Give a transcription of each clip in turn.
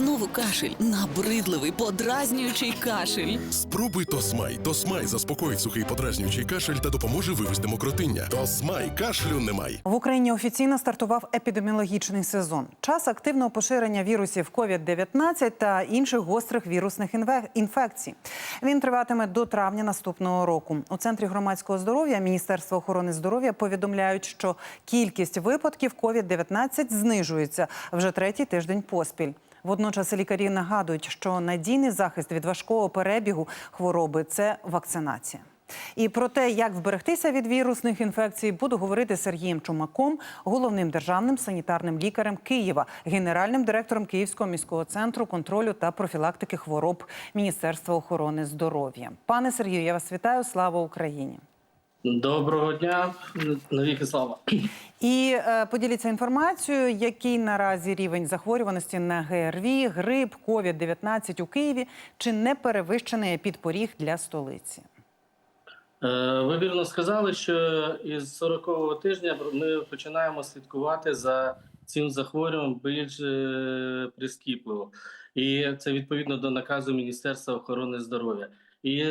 Знову кашель, набридливий, подразнюючий кашель. Спробуй Тосмай. Тосмай заспокоїть сухий подразнюючий кашель та допоможе вивести мокротиння. Тосмай кашлю немає. В Україні офіційно стартував епідеміологічний сезон. Час активного поширення вірусів COVID-19 та інших гострих вірусних інфекцій. Він триватиме до травня наступного року. У центрі громадського здоров'я Міністерства охорони здоров'я повідомляють, що кількість випадків COVID-19 знижується вже третій тиждень поспіль. Водночас лікарі нагадують, що надійний захист від важкого перебігу хвороби це вакцинація. І про те, як вберегтися від вірусних інфекцій, буду говорити з Сергієм Чумаком, головним державним санітарним лікарем Києва, генеральним директором Київського міського центру контролю та профілактики хвороб Міністерства охорони здоров'я. Пане Сергію, я вас вітаю. Слава Україні! Доброго дня, навіки слава. І е, поділіться інформацією, який наразі рівень захворюваності на ГРВІ, грип, COVID-19 у Києві, чи не перевищений підпоріг для столиці? Е, Ви вірно сказали, що із 40-го тижня ми починаємо слідкувати за цим захворюванням більш е, прискіпливо. І це відповідно до наказу Міністерства охорони здоров'я. І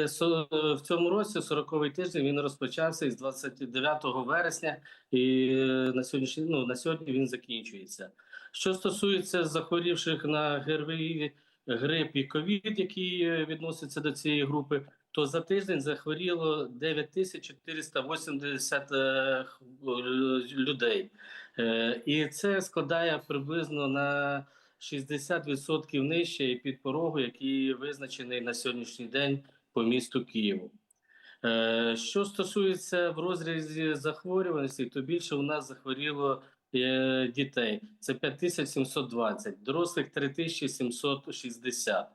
в цьому році 40-й тиждень він розпочався із 29 вересня, і е, на сьогоднішній ну, на сьогодні він закінчується. Що стосується захворівших на ГРВІ, грип і ковід, які е, відносяться до цієї групи, то за тиждень захворіло 9480 е, людей. І це складає приблизно на 60% нижче під порогу, який визначений на сьогоднішній день по місту Києву. Е, Що стосується в розрізі захворюваності, то більше у нас захворіло е, дітей. Це 5720, дорослих 3760.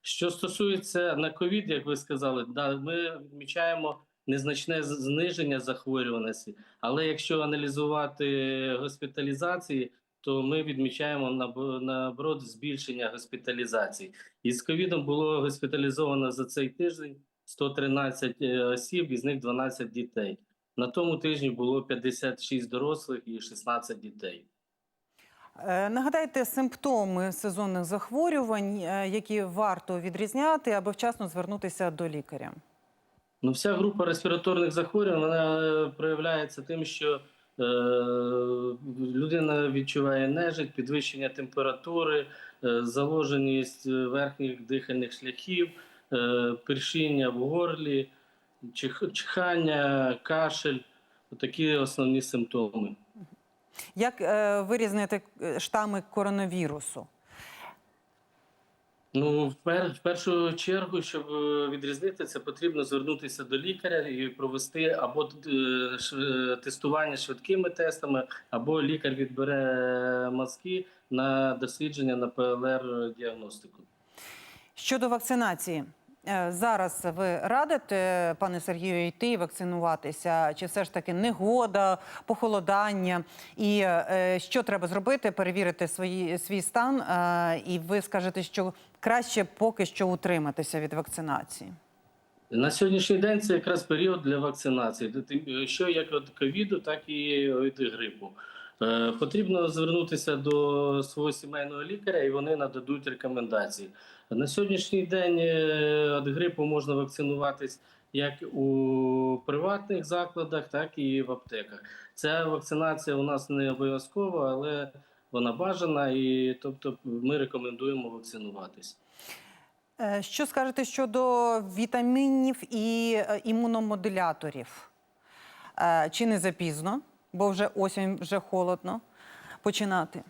Що стосується на ковід, як ви сказали, да, ми відмічаємо незначне зниження захворюваності, але якщо аналізувати госпіталізації, то ми відмічаємо наоборот збільшення госпіталізацій. Із ковідом було госпіталізовано за цей тиждень 113 е, осіб, із них 12 дітей. На тому тижні було 56 дорослих і 16 дітей. Е, Нагадайте симптоми сезонних захворювань, е, які варто відрізняти, аби вчасно звернутися до лікаря. Ну, вся група респіраторних захворювань вона проявляється тим, що людина відчуває нежить, підвищення температури, е, заложеність е, верхніх дихальних шляхів, е, першіння в горлі, чих- чихання, кашель такі основні симптоми. Як е, вирізнити е, штами коронавірусу? Ну, в, пер, в першу чергу, щоб е, відрізнити це, потрібно звернутися до лікаря і провести або е, тестування швидкими тестами, або лікар відбере мазки на дослідження на ПЛР-діагностику. Щодо вакцинації, зараз ви радите, пане Сергію, йти вакцинуватися? Чи все ж таки негода, похолодання? І е, що треба зробити? Перевірити свої, свій стан, е, і ви скажете, що краще поки що утриматися від вакцинації. На сьогоднішній день це якраз період для вакцинації, що як від ковіду, так і від грипу. Е, Потрібно звернутися до свого сімейного лікаря, і вони нададуть рекомендації. На сьогоднішній день е, від грипу можна вакцинуватись як у приватних закладах, так і в аптеках. Ця вакцинація у нас не обов'язкова, але вона бажана, і тобто ми рекомендуємо вакцинуватись. Е, Що скажете щодо вітамінів і імуномодуляторів? Чи не запізно, бо вже осінь, вже холодно починати?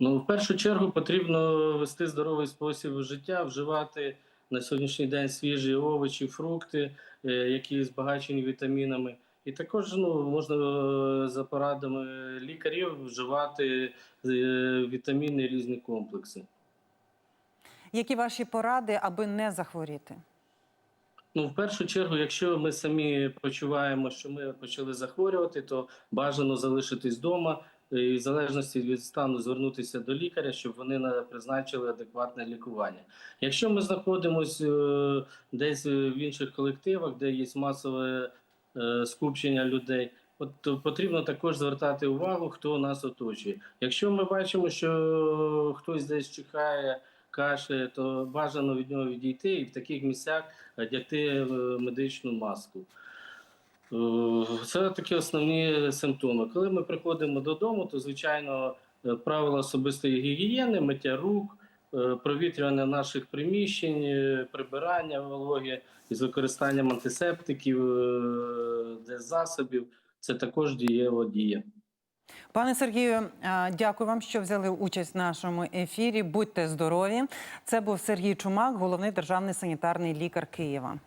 Ну, в першу чергу потрібно вести здоровий спосіб життя, вживати на сьогоднішній день свіжі овочі, фрукти, е, які збагачені вітамінами. І також ну, можна е, за порадами лікарів вживати е, вітамінні різні комплекси. Які ваші поради, аби не захворіти? Ну, в першу чергу, якщо ми самі почуваємо, що ми почали захворювати, то бажано залишитись вдома і в залежності від стану звернутися до лікаря, щоб вони на- призначили адекватне лікування. Якщо ми знаходимося десь в інших колективах, де є масове е, скупчення людей, от е, потрібно також звертати увагу, хто нас оточує. Якщо ми бачимо, що хтось десь чихає, кашляє, то бажано від нього відійти і в таких місцях одягти е, медичну маску. Е, Це такі основні симптоми. Коли ми приходимо додому, то звичайно е, правила особистої гігієни, миття рук, провітрювання наших приміщень, прибирання вологи із використанням антисептиків, е, засобів. Це також дієво діє. Пане Сергію, дякую вам, що взяли участь в нашому ефірі. Будьте здорові. Це був Сергій Чумак, головний державний санітарний лікар Києва.